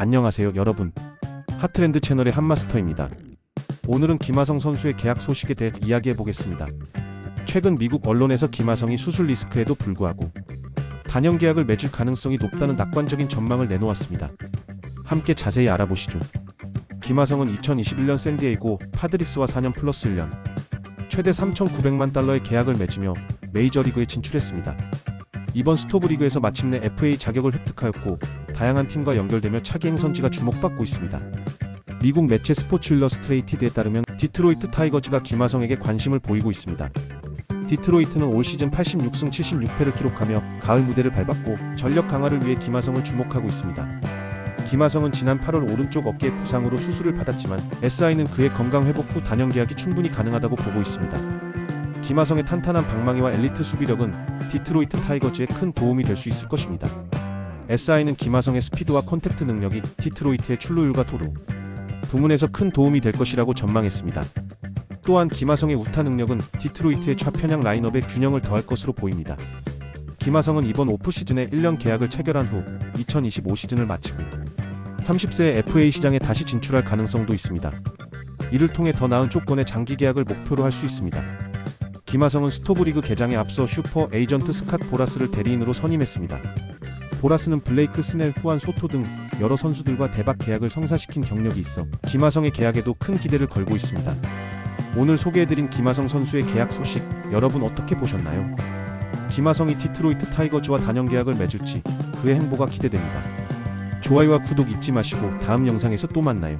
안녕하세요 여러분. 하트랜드 채널의 한마스터입니다. 오늘은 김하성 선수의 계약 소식에 대해 이야기해 보겠습니다. 최근 미국 언론에서 김하성이 수술 리스크에도 불구하고 단연 계약을 맺을 가능성이 높다는 낙관적인 전망을 내놓았습니다. 함께 자세히 알아보시죠. 김하성은 2021년 샌디에이고 파드리스와 4년 플러스 1년 최대 3,900만 달러의 계약을 맺으며 메이저리그에 진출했습니다 이번 스토브리그에서 마침내 FA 자격을 획득하였고 다양한 팀과 연결되며 차기 행선지가 주목받고 있습니다. 미국 매체 스포츠 일러스트레이티드에 따르면 디트로이트 타이거즈가 김하성에게 관심을 보이고 있습니다. 디트로이트는 올 시즌 86승 76패를 기록하며 가을 무대를 밟았고 전력 강화를 위해 김하성을 주목하고 있습니다. 김하성은 지난 8월 오른쪽 어깨 부상으로 수술을 받았지만 SI는 그의 건강 회복 후 단연 계약이 충분히 가능하다고 보고 있습니다. 김하성의 탄탄한 방망이와 엘리트 수비력은 디트로이트 타이거즈에 큰 도움이 될 수 있을 것입니다. SI는 김하성의 스피드와 컨택트 능력이 디트로이트의 출루율과 도루, 부문에서 큰 도움이 될 것이라고 전망했습니다. 또한 김하성의 우타 능력은 디트로이트의 좌편향 라인업에 균형을 더할 것으로 보입니다. 김하성은 이번 오프 시즌에 1년 계약을 체결한 후 2025 시즌을 마치고 30세의 FA 시장에 다시 진출할 가능성도 있습니다. 이를 통해 더 나은 조건의 장기 계약을 목표로 할 수 있습니다. 김하성은 스토브리그 개장에 앞서 슈퍼 에이전트 스캇 보라스를 대리인으로 선임했습니다. 보라스는 블레이크 스넬, 후안 소토 등 여러 선수들과 대박 계약을 성사시킨 경력이 있어 김하성의 계약에도 큰 기대를 걸고 있습니다. 오늘 소개해드린 김하성 선수의 계약 소식 여러분 어떻게 보셨나요? 김하성이 디트로이트 타이거즈와 단연 계약을 맺을지 그의 행보가 기대됩니다. 좋아요와 구독 잊지 마시고 다음 영상에서 또 만나요.